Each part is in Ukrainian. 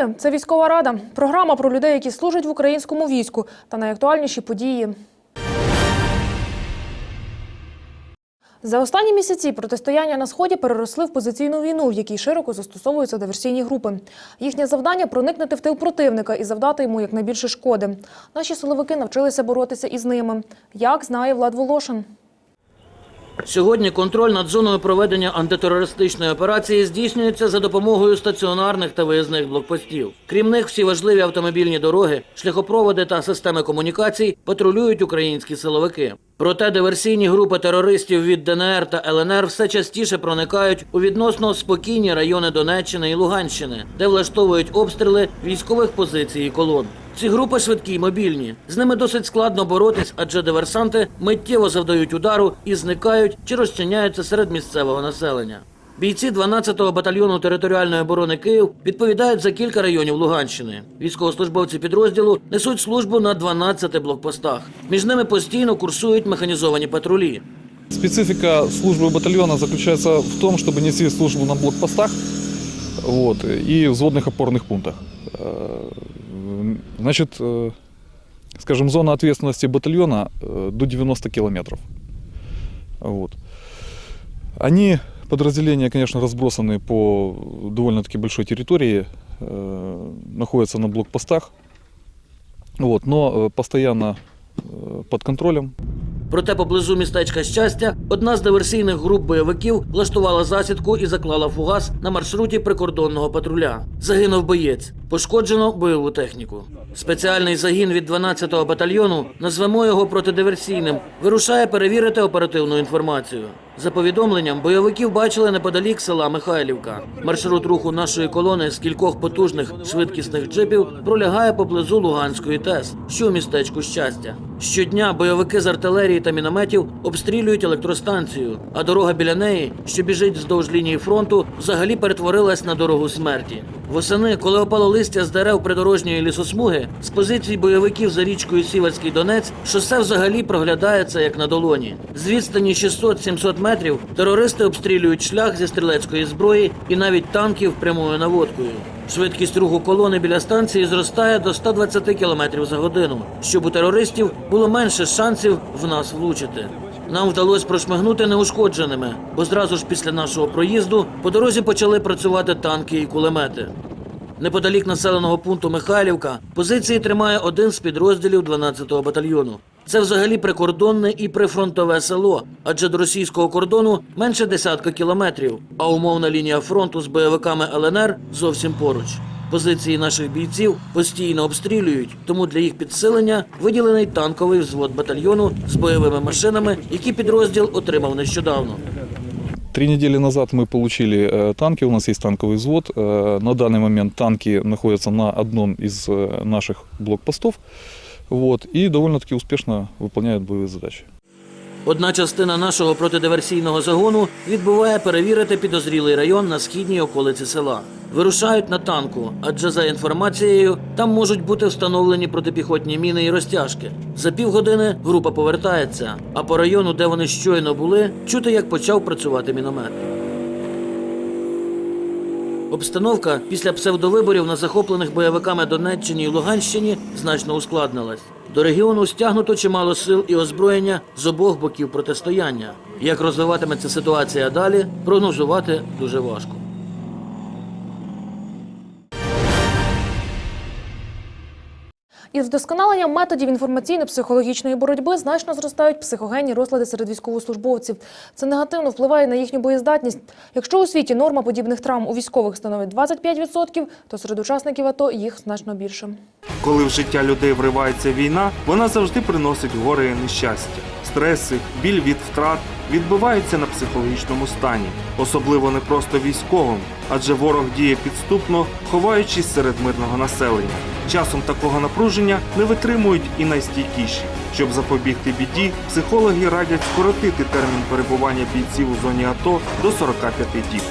Вітаю! Це військова рада. Програма про людей, які служать в українському війську та найактуальніші події. За останні місяці протистояння на сході переросли в позиційну війну, в якій широко застосовуються диверсійні групи. Їхнє завдання проникнути в тил противника і завдати йому якнайбільше шкоди. Наші силовики навчилися боротися із ними. Як знає Влад Волошин. Сьогодні контроль над зоною проведення антитерористичної операції здійснюється за допомогою стаціонарних та виїзних блокпостів. Крім них, всі важливі автомобільні дороги, шляхопроводи та системи комунікацій патрулюють українські силовики. Проте диверсійні групи терористів від ДНР та ЛНР все частіше проникають у відносно спокійні райони Донеччини і Луганщини, де влаштовують обстріли військових позицій і колон. Ці групи швидкі й мобільні. З ними досить складно боротись, адже диверсанти миттєво завдають удару і зникають чи розчиняються серед місцевого населення. Бійці 12-го батальйону територіальної оборони Київ відповідають за кілька районів Луганщини. Військовослужбовці підрозділу несуть службу на 12 блокпостах. Між ними постійно курсують механізовані патрулі. Специфика службы батальона заключается в том, чтобы нести службу на блокпостах вот, и взводных опорных пунктах. Э, Значит, э, скажем, зона ответственности батальона э, до 90 километров. Вот. Они, подразделения, конечно, разбросаны по довольно-таки большой территории, э, находятся на блокпостах, вот, но э, постоянно э, под контролем. Проте поблизу містечка щастя одна з диверсійних груп бойовиків влаштувала засідку і заклала фугас на маршруті прикордонного патруля. Загинув боєць. Пошкоджено бойову техніку. Спеціальний загін від 12-го батальйону, назвемо його протидиверсійним, вирушає перевірити оперативну інформацію. За повідомленням, бойовиків бачили неподалік села Михайлівка. Маршрут руху нашої колони з кількох потужних швидкісних джипів пролягає поблизу Луганської ТЕС, що у містечку щастя. Щодня бойовики з артилерії та мінометів обстрілюють електростанцію, а дорога біля неї, що біжить вздовж лінії фронту, взагалі перетворилась на дорогу смерті. Восени, коли опало листя з дерев придорожньої лісосмуги, з позицій бойовиків за річкою Сіверський Донець, шосе взагалі проглядається як на долоні. З відстані 600-700 метрів терористи обстрілюють шлях зі стрілецької зброї і навіть танків прямою наводкою. Швидкість руху колони біля станції зростає до 120 км за годину, щоб у терористів було менше шансів в нас влучити. Нам вдалося прошмигнути неушкодженими, бо зразу ж після нашого проїзду по дорозі почали працювати танки і кулемети. Неподалік населеного пункту Михайлівка позиції тримає один з підрозділів 12-го батальйону. Це взагалі прикордонне і прифронтове село, адже до російського кордону менше десятка кілометрів, а умовна лінія фронту з бойовиками ЛНР зовсім поруч. Позиції наших бійців постійно обстрілюють, тому для їх підсилення виділений танковий взвод батальйону з бойовими машинами, які підрозділ отримав нещодавно. Три недели назад мы получили э, танки, у нас есть танковый взвод. Э, На данный момент танки находятся на одном из э, наших блокпостов вот, и довольно-таки успешно выполняют боевые задачи. Одна частина нашого протидиверсійного загону відбуває перевірити підозрілий район на східній околиці села. Вирушають на танку, адже за інформацією там можуть бути встановлені протипіхотні міни і розтяжки. За півгодини група повертається, а по району, де вони щойно були, чути, як почав працювати міномет. Обстановка після псевдовиборів на захоплених бойовиками Донеччині і Луганщині значно ускладнилась. До регіону стягнуто чимало сил і озброєння з обох боків протистояння. Як розвиватиметься ситуація далі, прогнозувати дуже важко. Із вдосконаленням методів інформаційно-психологічної боротьби значно зростають психогенні розлади серед військовослужбовців. Це негативно впливає на їхню боєздатність. Якщо у світі норма подібних травм у військових становить 25%, то серед учасників АТО їх значно більше. Коли в життя людей вривається війна, вона завжди приносить горе і нещастя. Стреси, біль від втрат відбиваються на психологічному стані, особливо не просто військовим, адже ворог діє підступно, ховаючись серед мирного населення. Часом такого напруження не витримують і найстійкіші. Щоб запобігти біді, психологи радять скоротити термін перебування бійців у зоні АТО до 45 діб.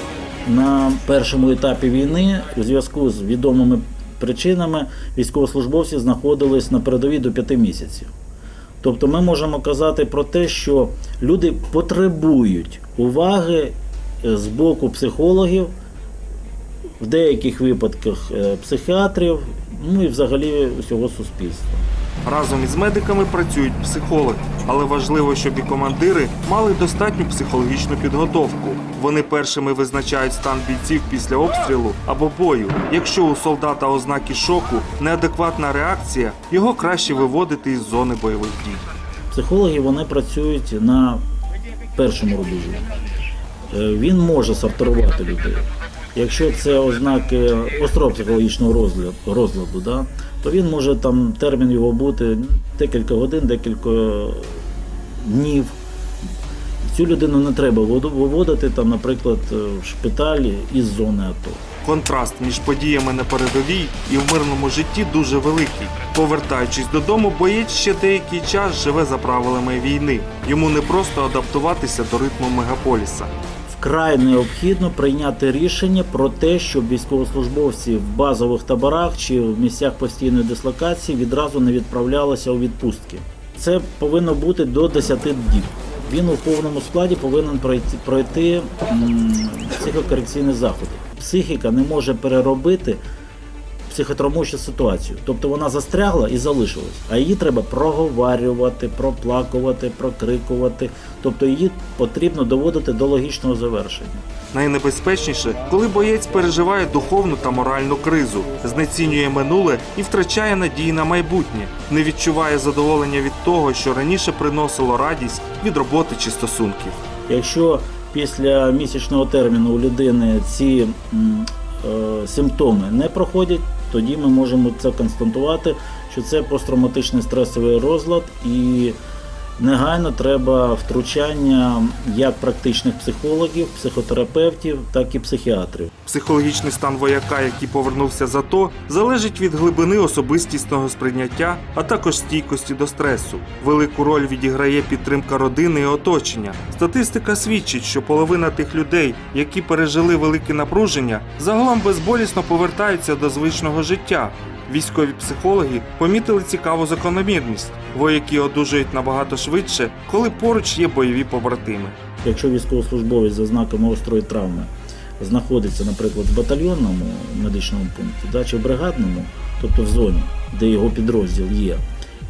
На першому етапі війни у зв'язку з відомими причинами військовослужбовці знаходились на передовій до 5 місяців. Тобто ми можемо казати про те, що люди потребують уваги е, з боку психологів в деяких випадках е, психіатрів, ну і взагалі усього суспільства. Разом із медиками працюють психологи, але важливо, щоб і командири мали достатню психологічну підготовку. Вони першими визначають стан бійців після обстрілу або бою. Якщо у солдата ознаки шоку, неадекватна реакція, його краще виводити із зони бойових дій. Психологи вони працюють на першому рубежі. Е, Він може сортувати людей. Якщо це ознаки острого психологічного розгляду, розладу, да, то він може там термін його бути декілька годин, декілька днів. Цю людину не треба виводити, там, наприклад, е, в шпиталі із зони АТО. Контраст між подіями на передовій і в мирному житті дуже великий. Повертаючись додому, боєць ще деякий час живе за правилами війни. Йому не просто адаптуватися до ритму мегаполіса. Вкрай необхідно прийняти рішення про те, щоб військовослужбовці в базових таборах чи в місцях постійної дислокації відразу не відправлялися у відпустки. Це повинно бути до 10 днів. Він у повному складі повинен пройти, пройти психокорекційні заходи. Психіка не може переробити психотравмуючу ситуацію. Тобто вона застрягла і залишилась. А її треба проговарювати, проплакувати, прокрикувати. Тобто її потрібно доводити до логічного завершення. Найнебезпечніше, коли боєць переживає духовну та моральну кризу, знецінює минуле і втрачає надії на майбутнє, не відчуває задоволення від того, що раніше приносило радість від роботи чи стосунків. Якщо після місячного терміну у людини ці е, симптоми не проходять, тоді ми можемо це констатувати, що це посттравматичний стресовий розлад і негайно треба втручання як практичних психологів, психотерапевтів, так і психіатрів. Психологічний стан вояка, який повернувся з АТО, залежить від глибини особистісного сприйняття, а також стійкості до стресу. Велику роль відіграє підтримка родини і оточення. Статистика свідчить, що половина тих людей, які пережили велике напруження, загалом безболісно повертаються до звичного життя. Військові психологи помітили цікаву закономірність. Вояки одужують набагато швидше, коли поруч є бойові побратими. Якщо військовослужбовець за знаками острої травми знаходиться, наприклад, в батальйонному медичному пункті да, чи в бригадному, тобто в зоні, де його підрозділ є,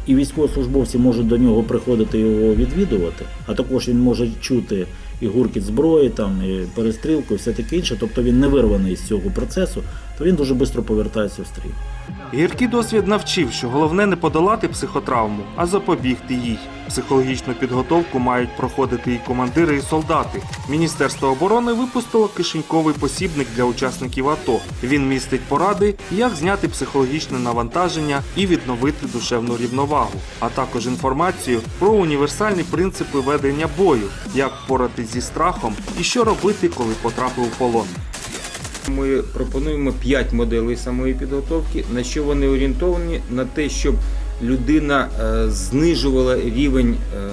і військовослужбовці можуть до нього приходити його відвідувати, а також він може чути і гуркіт зброї, там, і перестрілку, і все таке інше, тобто він не вирваний з цього процесу, то він дуже швидко повертається в стрій. Гіркий досвід навчив, що головне не подолати психотравму, а запобігти їй. Психологічну підготовку мають проходити і командири, і солдати. Міністерство оборони випустило кишеньковий посібник для учасників АТО. Він містить поради, як зняти психологічне навантаження і відновити душевну рівновагу, а також інформацію про універсальні принципи ведення бою, як впоратись зі страхом і що робити, коли потрапив у полон. Ми пропонуємо 5 моделей самої підготовки, на що вони орієнтовані на те, щоб людина е, знижувала рівень е,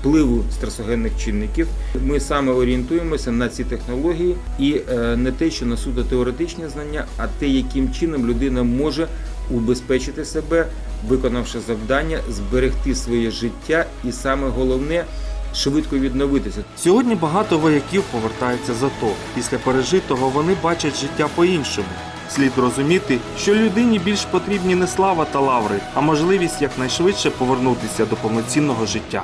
впливу стресогенних чинників. Ми саме орієнтуємося на ці технології і е, не те, що на суто теоретичні знання, а те, яким чином людина може убезпечити себе, виконавши завдання, зберегти своє життя, і саме головне швидко відновитися. Сьогодні багато вояків повертаються з АТО. Після пережитого вони бачать життя по-іншому. Слід розуміти, що людині більш потрібні не слава та лаври, а можливість якнайшвидше повернутися до повноцінного життя.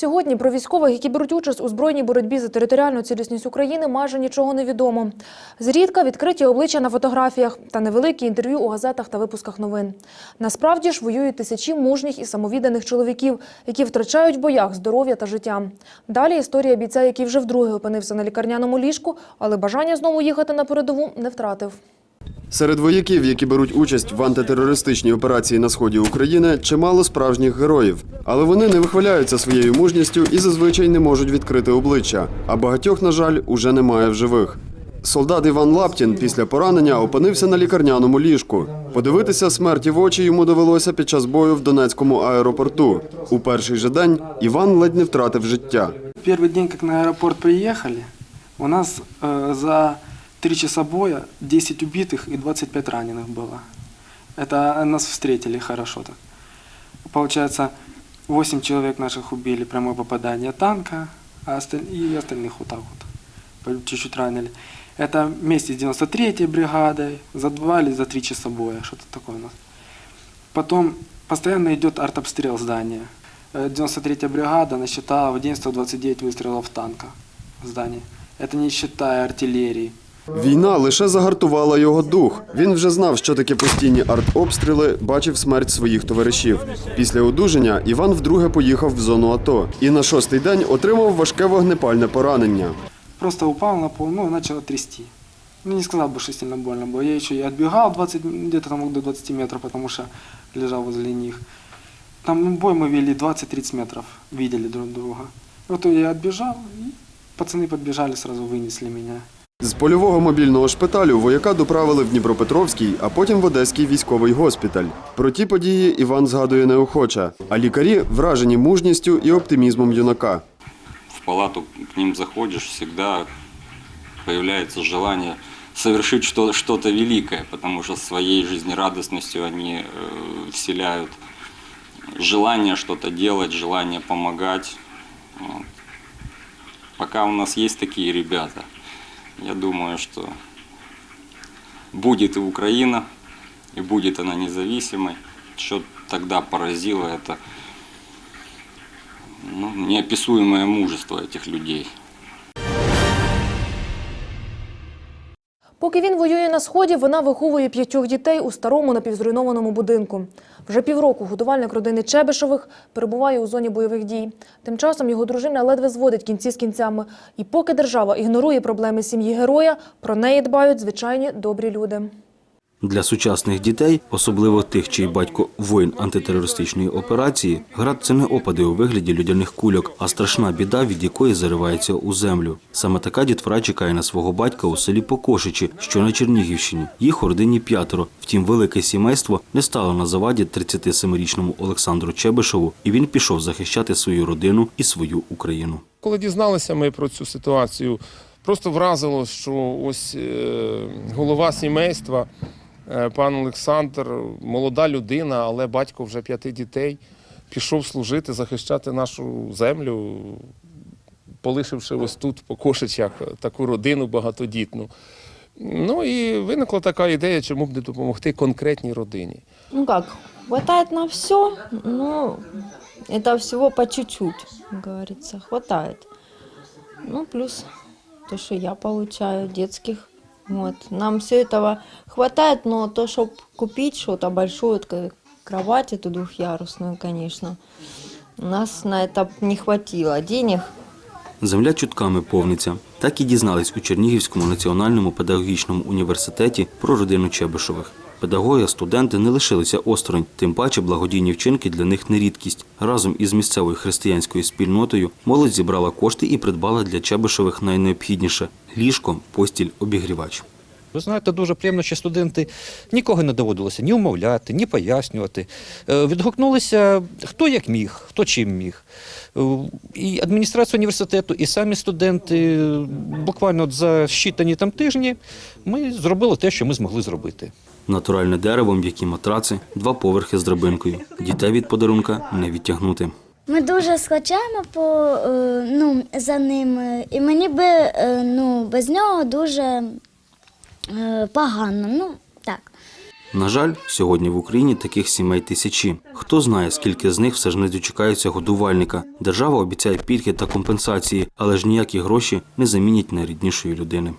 Сьогодні про військових, які беруть участь у збройній боротьбі за територіальну цілісність України, майже нічого не відомо. Зрідка відкриті обличчя на фотографіях та невеликі інтерв'ю у газетах та випусках новин. Насправді ж воюють тисячі мужніх і самовідданих чоловіків, які втрачають в боях здоров'я та життя. Далі історія бійця, який вже вдруге опинився на лікарняному ліжку, але бажання знову їхати на передову не втратив. Серед вояків, які беруть участь в антитерористичній операції на сході України, чимало справжніх героїв. Але вони не вихваляються своєю мужністю і зазвичай не можуть відкрити обличчя. А багатьох, на жаль, уже немає в живих. Солдат Іван Лаптін після поранення опинився на лікарняному ліжку. Подивитися смерті в очі йому довелося під час бою в Донецькому аеропорту. У перший же день Іван ледь не втратив життя. Первый день, как на аэропорт приехали, у нас э, за три часа боя 10 убитых и 25 раненых было. Это нас встретили хорошо так. Получается, 8 человек наших убили прямое попадание танка, а осталь- и остальных вот так вот. чуть-чуть ранили. Это вместе с 93-й бригадой, за два или за три часа боя, что-то такое у нас. Потом постоянно идет артобстрел здания. Э, 93-я бригада насчитала в день 129 выстрелов танка в здании. Это не считая артиллерии. Війна лише загартувала його дух. Він вже знав, що таке постійні артобстріли, бачив смерть своїх товаришів. Після одужання Іван вдруге поїхав в зону АТО і на шостий день отримав важке вогнепальне поранення. Просто упал на пол, ну и начало трясти. Ну, не сказал бы, что сильно больно было. Я еще и отбегал 20, где-то там до 20 метров, потому что лежал возле них. Там ну, бой мы вели 20-30 метров, видели друг друга. Вот я отбежал, и пацаны подбежали, сразу вынесли меня. З польового мобільного шпиталю вояка доправили в Дніпропетровський, а потім в Одеський військовий госпіталь. Про ті події Іван згадує неохоче, а лікарі вражені мужністю і оптимізмом юнака. в палату к ним заходишь, всегда появляется желание совершить что- что-то великое, потому что своей жизнерадостностью они э, вселяют делать, желание помогать. Вот. Пока у нас есть такие ребята, я думаю, что будет и Украина, и будет она независимой. Что тогда поразило это ну, неописуемое мужество этих людей. Поки він воює на сході, вона виховує п'ятьох дітей у старому напівзруйнованому будинку. Вже півроку годувальник родини Чебишових перебуває у зоні бойових дій. Тим часом його дружина ледве зводить кінці з кінцями. І поки держава ігнорує проблеми сім'ї героя, про неї дбають звичайні добрі люди. Для сучасних дітей, особливо тих, чий батько воїн антитерористичної операції, град це не опади у вигляді людяних кульок, а страшна біда, від якої заривається у землю. Саме така дітвора чекає на свого батька у селі Покошичі, що на Чернігівщині. Їх родині п'ятеро. Втім, велике сімейство не стало на заваді 37-річному Олександру Чебишеву, і він пішов захищати свою родину і свою Україну. Коли дізналися ми про цю ситуацію, просто вразило, що ось е, голова сімейства, пан Олександр, молода людина, але батько вже п'яти дітей, пішов служити, захищати нашу землю, полишивши ось тут, по Кошичах, таку родину багатодітну. Ну і виникла така ідея, чому б не допомогти конкретній родині. Ну как, хватает на все, но это всего по чуть-чуть, говорится, хватает. Ну, плюс то, что я получаю детских. Вот. Нам все этого хватает, но то, чтобы купить что-то большое, вот как кровать эту двухъярусную, конечно, у нас на это не хватило денег. Земля чутками повниться. Так і дізнались у Чернігівському національному педагогічному університеті про родину Чебишевих. Педагоги, студенти не лишилися осторонь, тим паче благодійні вчинки для них не рідкість. Разом із місцевою християнською спільнотою молодь зібрала кошти і придбала для Чебишевих найнеобхідніше ліжко, постіль, обігрівач. Ви знаєте, дуже приємно, що студенти нікого не доводилося ні умовляти, ні пояснювати. Е, Відгукнулися хто як міг, хто чим міг. Е, І адміністрація університету, і самі студенти буквально за щитані там тижні ми зробили те, що ми змогли зробити. Натуральне дерево, м'які матраци, два поверхи з драбинкою. Дітей від подарунка не відтягнути. Ми дуже скучаємо по, е, ну, за ними, і мені би е, ну, без нього дуже е, погано. Ну, так. На жаль, сьогодні в Україні таких сімей тисячі. Хто знає, скільки з них все ж не дочекаються годувальника. Держава обіцяє пільги та компенсації, але ж ніякі гроші не замінять найріднішої людини.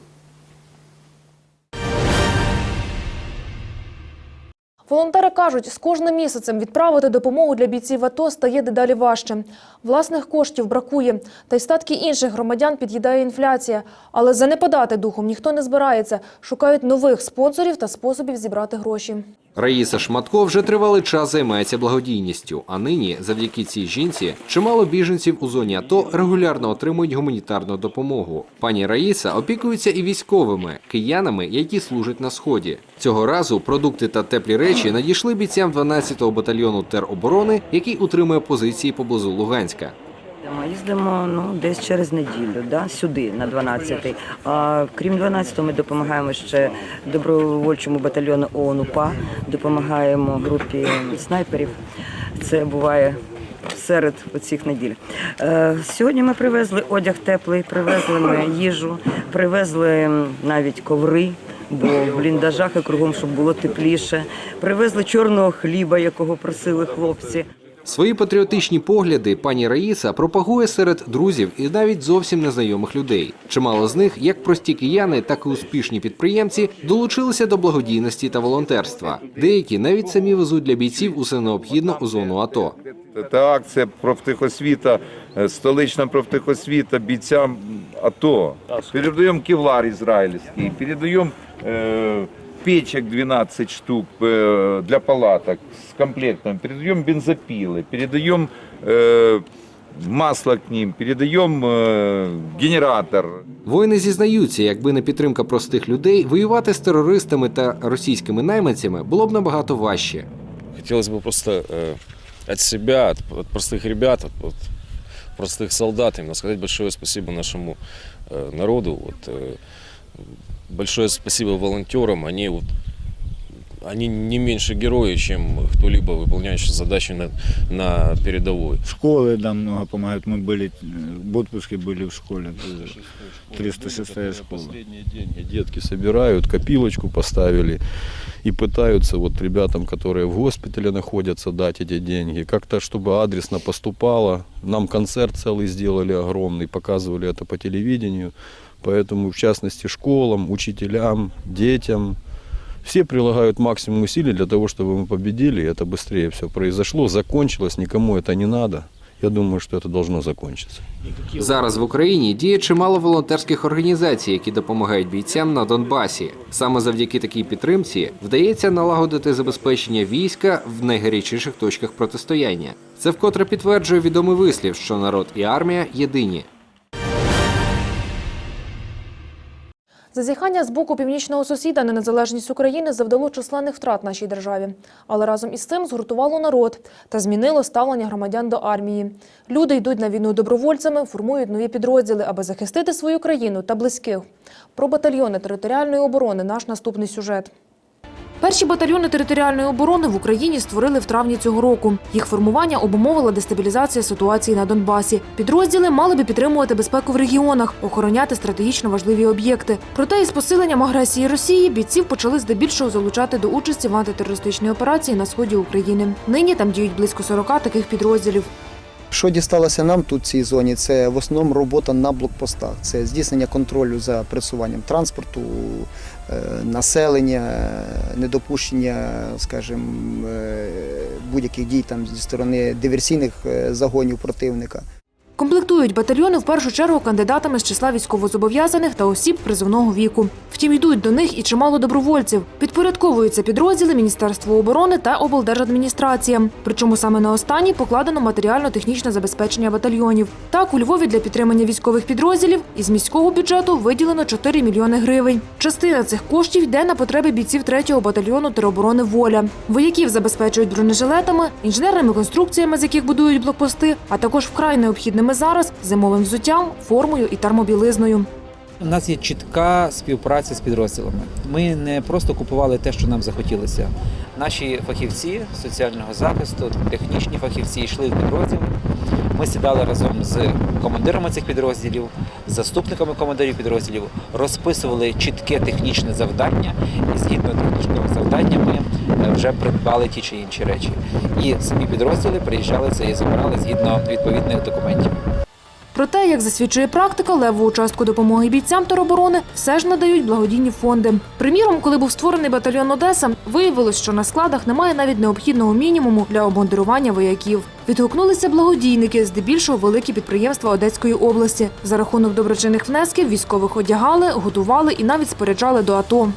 Волонтери кажуть, з кожним місяцем відправити допомогу для бійців АТО стає дедалі важче. Власних коштів бракує, та й статки інших громадян під'їдає інфляція. Але занепадати духом ніхто не збирається. Шукають нових спонсорів та способів зібрати гроші. Раїса Шматко вже тривалий час займається благодійністю. А нині, завдяки цій жінці, чимало біженців у зоні АТО регулярно отримують гуманітарну допомогу. Пані Раїса опікується і військовими киянами, які служать на сході. Цього разу продукти та теплі речі надійшли бійцям 12-го батальйону тероборони, який утримує позиції поблизу Луганська. Їздимо ну, десь через неділю, да, сюди, на 12-й. А крім 12-го, ми допомагаємо ще добровольчому батальйону ООН УПА, допомагаємо групі снайперів. Це буває серед оцих неділь. Е, Сьогодні ми привезли одяг теплий, привезли ми їжу, привезли навіть коври. Бо в бліндажах і кругом, щоб було тепліше. Привезли чорного хліба, якого просили хлопці. Свої патріотичні погляди пані Раїса пропагує серед друзів і навіть зовсім незнайомих людей. Чимало з них, як прості кияни, так і успішні підприємці, долучилися до благодійності та волонтерства. Деякі навіть самі везуть для бійців усе необхідне у зону АТО. Це акція профтехосвіта, е, столична профтехосвіта бійцям АТО. Передаємо кевлар ізраїльський, передаємо е, печек 12 штук е, для палаток з комплектом, передаємо бензопили, передаємо е, масло к ним, передаємо е, генератор. Воїни зізнаються, якби не підтримка простих людей, воювати з терористами та російськими найманцями було б набагато важче. Хотелось бы просто э, от себя, от, от простых ребят, от, от простых солдат именно сказать большое спасибо нашему э, народу. Вот, э, большое спасибо волонтерам. Они, вот, они не меньше герои, чем кто-либо выполняющий задачи на, на передовой. Школы нам много помогают. Мы были в отпуске были в школе. 306 школа. Последние деньги детки собирают, копилочку поставили и пытаются вот ребятам, которые в госпитале находятся, дать эти деньги. Как-то, чтобы адресно поступало. Нам концерт целый сделали огромный, показывали это по телевидению. Поэтому, в частности, школам, учителям, детям, все прилагают максимум усилий для того, чтобы мы победили, и это быстрее все произошло, закончилось, никому это не надо. Я думаю, что это должно закончиться. Зараз в Україні діє чимало волонтерських організацій, які допомагають бійцям на Донбасі. Саме завдяки такій підтримці вдається налагодити забезпечення війська в найгарячіших точках протистояння. Це вкотре підтверджує відомий вислів, що народ і армія єдині. Зазіхання з боку північного сусіда на незалежність України завдало численних втрат нашій державі, але разом із цим згуртувало народ та змінило ставлення громадян до армії. Люди йдуть на війну добровольцями, формують нові підрозділи, аби захистити свою країну та близьких. Про батальйони територіальної оборони наш наступний сюжет. Перші батальйони територіальної оборони в Україні створили в травні цього року. Їх формування обумовила дестабілізація ситуації на Донбасі. Підрозділи мали би підтримувати безпеку в регіонах, охороняти стратегічно важливі об'єкти. Проте із посиленням агресії Росії бійців почали здебільшого залучати до участі в антитерористичній операції на сході України. Нині там діють близько 40 таких підрозділів. Що дісталося нам тут в цій зоні, це в основному робота на блокпостах. Це здійснення контролю за пресуванням транспорту, населення, недопущення, скажімо, е, будь-яких дій там зі сторони диверсійних е, загонів противника. Комплектують батальйони в першу чергу кандидатами з числа військовозобов'язаних та осіб призовного віку. Втім, йдуть до них і чимало добровольців. Підпорядковуються підрозділи Міністерства оборони та облдержадміністрація. Причому саме на останні покладено матеріально-технічне забезпечення батальйонів. Так, у Львові для підтримання військових підрозділів із міського бюджету виділено 4 мільйони гривень. Частина цих коштів йде на потреби бійців 3-го батальйону тероборони Воля. Вояків забезпечують бронежилетами, інженерними конструкціями, з яких будують блокпости, а також вкрай необхідними зараз зимовим взуттям, формою і термобілизною. У нас є чітка співпраця з підрозділами. Ми не просто купували те, що нам захотілося. Наші фахівці соціального захисту, технічні фахівці йшли в підрозділ. Ми сідали разом з командирами цих підрозділів, з заступниками командирів підрозділів, розписували чітке технічне завдання, і згідно технічного завдання ми е, вже придбали ті чи інші речі. І самі підрозділи приїжджали це і забирали згідно відповідних документів. Проте, як засвідчує практика, леву частку допомоги бійцям тероборони все ж надають благодійні фонди. Приміром, коли був створений батальйон Одеса, виявилось, що на складах немає навіть необхідного мінімуму для обмундирування вояків. Відгукнулися благодійники, здебільшого великі підприємства Одеської області. За рахунок доброчинних внесків військових одягали, готували і навіть споряджали до АТО.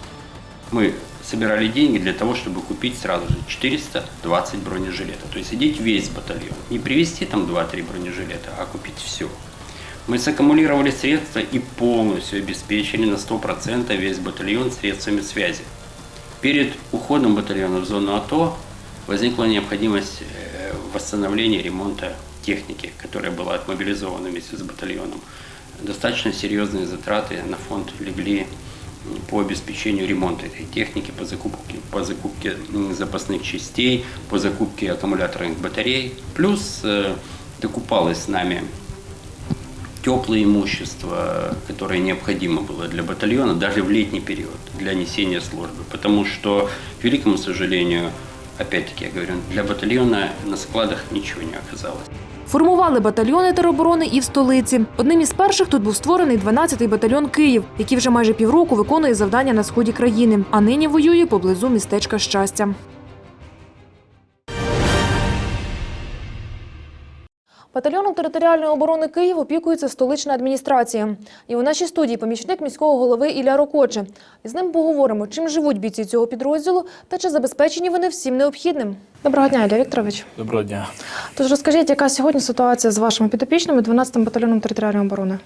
Мы собирали деньги для того, чтобы купить сразу же 420 бронежилетов. То есть одеть весь батальон. Не привезти там 2-3 бронежилета, а купить все. Мы саккумулировали средства и полностью обеспечили на 100% весь батальон средствами связи. Перед уходом батальона в зону АТО возникла необходимость э, восстановления ремонта техники, которая была отмобилизована вместе с батальоном. Достаточно серьезные затраты на фонд легли по обеспечению ремонта этой техники, по закупке, по закупке запасных частей, по закупке аккумуляторных батарей. Плюс э, докупалось с нами теплое имущество, которое необходимо было для батальона, даже в летний период, для несения службы. Потому что, к великому сожалению, опять-таки я говорю, для батальона на складах ничего не оказалось. Формували батальйони тероборони і в столиці. Одним із перших тут був створений 12-й батальйон Київ, який вже майже півроку виконує завдання на сході країни, а нині воює поблизу містечка щастя. Батальйоном територіальної оборони Київ опікується столична адміністрація. І у нашій студії помічник міського голови Ілля Рокоче. З ним поговоримо, чим живуть бійці цього підрозділу та чи забезпечені вони всім необхідним. Доброго дня, Ілля Вікторович. Доброго дня. Тож розкажіть, яка сьогодні ситуація з вашими підопічними 12-м батальйоном територіальної оборони?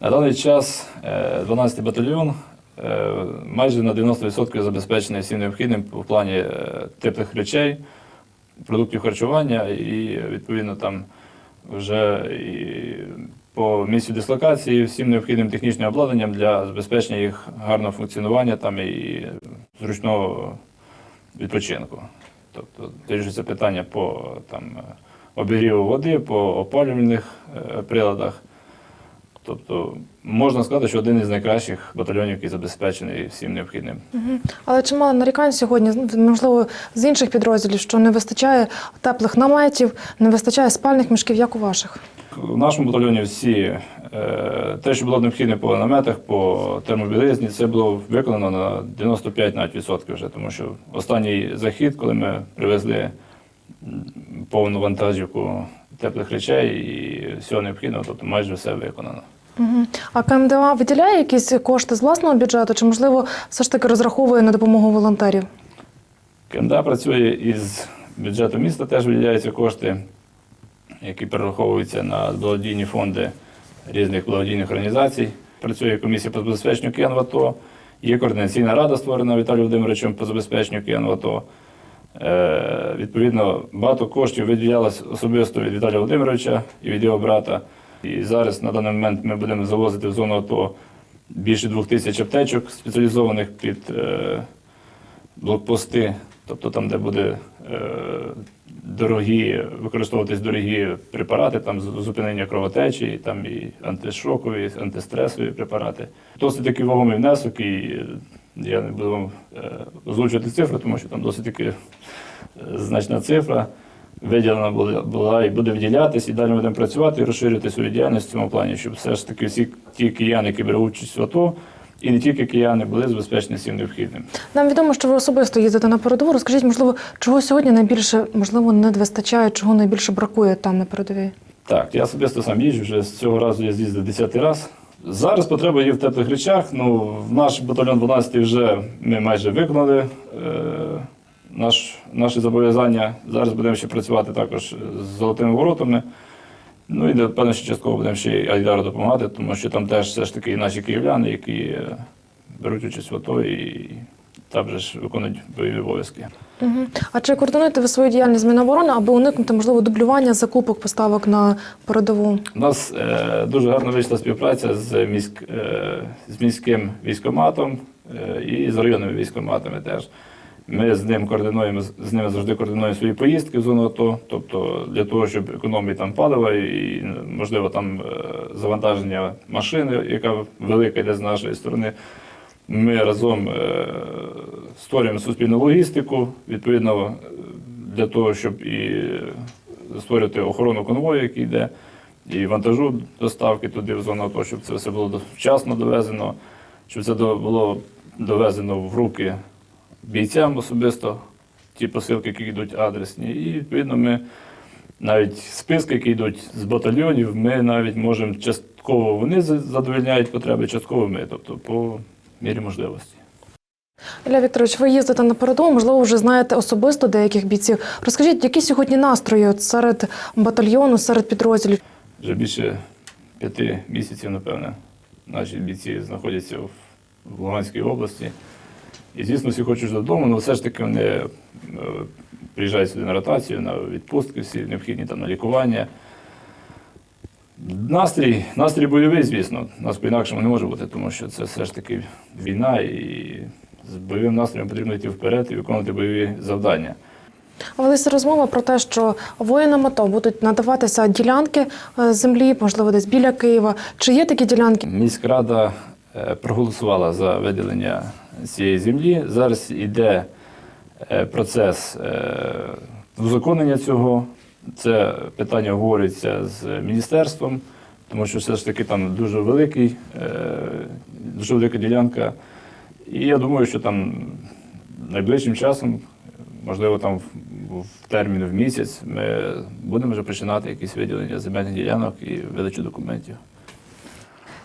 На даний час е, 12-й батальйон е, майже на 90% забезпечений всім необхідним в плані е, теплих речей, продуктів харчування і відповідно там вже і по місцю дислокації всім необхідним технічним обладнанням для забезпечення їх гарного функціонування там і зручного відпочинку. Тобто вирішується питання по там, обігріву води, по опалювальних е, приладах. Тобто можна сказати, що один із найкращих батальйонів, який забезпечений всім необхідним. Але чимало нарікань сьогодні, можливо, з інших підрозділів, що не вистачає теплих наметів, не вистачає спальних мішків, як у ваших. В нашому батальйоні всі е, те, що було необхідне по наметах, по термобілизні, це було виконано на 95 навіть відсотків вже, тому що останній захід, коли ми привезли повну вантажівку теплих речей і всього необхідного, тобто майже все виконано. А КМДА виділяє якісь кошти з власного бюджету, чи можливо все ж таки розраховує на допомогу волонтерів? КМДА працює із бюджету міста, теж виділяються кошти, які перераховуються на благодійні фонди різних благодійних організацій. Працює комісія по забезпеченню КН в АТО, є координаційна рада, створена Віталієм Володимировичем по забезпеченню КН в АТО. Е, відповідно, багато коштів виділялось особисто від Віталія Володимировича і від його брата. І зараз на даний момент ми будемо завозити в зону АТО більше двох тисяч аптечок спеціалізованих під е, блокпости, тобто там, де буде е, дорогі, використовуватись дорогі препарати, там зупинення кровотечі, там і антишокові, антистресові препарати. Досить таки вагомий внесок, і е, я не буду вам е, озвучувати цифри, тому що там досить таки е, значна цифра. Виділена була, була і буде виділятись, і далі будемо працювати і розширювати свою діяльність в цьому плані, щоб все ж таки всі ті кияни, які беруть участь в АТО, і не тільки кияни були забезпечені всім необхідним. Нам відомо, що ви особисто їздите на передову. Розкажіть, можливо, чого сьогодні найбільше, можливо, не вистачає, чого найбільше бракує там на передовій? Так, я особисто сам їжджу, вже з цього разу я з'їздив 10 раз. Зараз потреба є в теплих речах. Ну, наш батальйон 12 вже ми майже виконали е, наш, наші зобов'язання. Зараз будемо ще працювати також з золотими воротами. Ну і напевно, що частково будемо ще й Айдару допомагати, тому що там теж все ж таки і наші київляни, які е, беруть участь в АТО і там же ж виконують бойові обов'язки. Угу. А чи координуєте ви свою діяльність з Міноборони, аби уникнути, можливо, дублювання закупок поставок на передову? У нас е, дуже гарно вийшла співпраця з, міськ, е, з міським військоматом е, і з районними військоматами теж. Ми з ним координуємо, з ними завжди координуємо свої поїздки в зону АТО, тобто для того, щоб економії там палива і, можливо, там е, завантаження машини, яка велика йде з нашої сторони. Ми разом е, створюємо суспільну логістику, відповідно, е, для того, щоб і створювати охорону конвою, який йде, і вантажу доставки туди в зону АТО, щоб це все було вчасно довезено, щоб це було довезено в руки бійцям особисто, ті посилки, які йдуть адресні. І відповідно ми навіть списки, які йдуть з батальйонів, ми навіть можемо частково вони за- задовольняють потреби, частково ми, тобто по мірі можливості. Ілля Вікторович, ви їздите на передову, можливо, вже знаєте особисто деяких бійців. Розкажіть, які сьогодні настрої серед батальйону, серед підрозділів? Вже більше п'яти місяців, напевне, наші бійці знаходяться в, Луганській області. І, звісно, всі хочуть додому, але все ж таки вони е, приїжджають сюди на ротацію, на відпустки, всі необхідні там на лікування. Настрій, настрій бойовий, звісно. Нас по-інакшому не може бути, тому що це все ж таки війна, і з бойовим настроєм потрібно йти вперед і виконувати бойові завдання. Велася розмова про те, що воїнам АТО будуть надаватися ділянки е, землі, можливо, десь біля Києва. Чи є такі ділянки? Міськрада е, проголосувала за виділення цієї землі. Зараз йде е, процес узаконення цього. Це питання обговорюється з міністерством, тому що все ж таки там дуже великий, е, дуже велика ділянка. І я думаю, що там найближчим часом, можливо, там в, в термін в місяць, ми будемо вже починати якісь виділення земельних ділянок і видачу документів.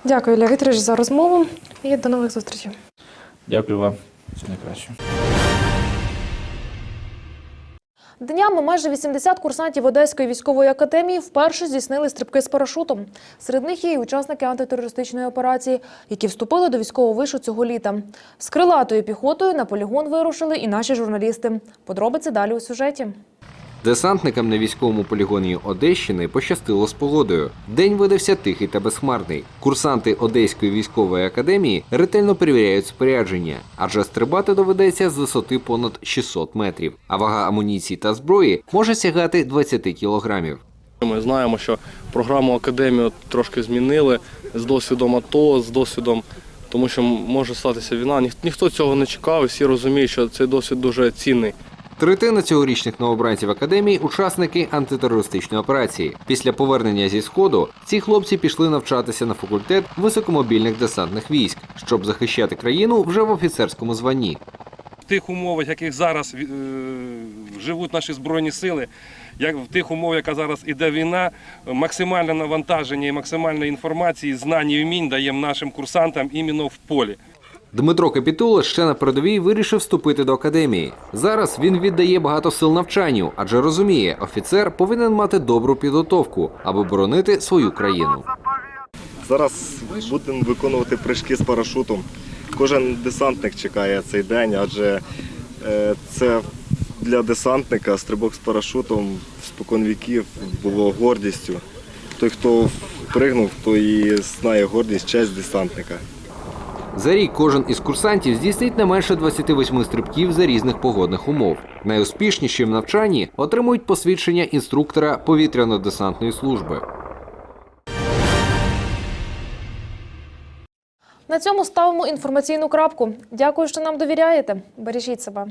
Дякую, Ілля Вікторович, за розмову і до нових зустрічей. Дякую вам. Все найкраще. Днями майже 80 курсантів Одеської військової академії вперше здійснили стрибки з парашутом. Серед них є й учасники антитерористичної операції, які вступили до військового вишу цього літа. З крилатою піхотою на полігон вирушили і наші журналісти. Подробиці далі у сюжеті. Десантникам на військовому полігоні Одещини пощастило з погодою. День видався тихий та безхмарний. Курсанти Одеської військової академії ретельно перевіряють спорядження, адже стрибати доведеться з висоти понад 600 метрів, а вага амуніції та зброї може сягати 20 кілограмів. Ми знаємо, що програму академію трошки змінили з досвідом АТО, з досвідом, тому що може статися війна. Ніх- Ніхто цього не чекав, всі розуміють, що цей досвід дуже цінний. Третина цьогорічних новобранців академії учасники антитерористичної операції. Після повернення зі сходу ці хлопці пішли навчатися на факультет високомобільних десантних військ, щоб захищати країну вже в офіцерському званні. в тих умовах, яких зараз е, живуть наші збройні сили, як в тих умовах, яка зараз іде війна, максимальне навантаження і максимальної інформації, знань і вмінь даємо нашим курсантам іменно в полі. Дмитро Капітула ще на передовій вирішив вступити до академії. Зараз він віддає багато сил навчанню, адже розуміє, офіцер повинен мати добру підготовку, аби боронити свою країну. Зараз будемо виконувати прыжки з парашутом. Кожен десантник чекає цей день, адже е, це для десантника стрибок з парашутом спокон віків було гордістю. Той, хто пригнув, той і знає гордість, честь десантника. За рік кожен із курсантів здійснить не менше 28 стрибків за різних погодних умов. Найуспішніші в навчанні отримують посвідчення інструктора повітряно-десантної служби. На цьому ставимо інформаційну крапку. Дякую, що нам довіряєте. Бережіть себе.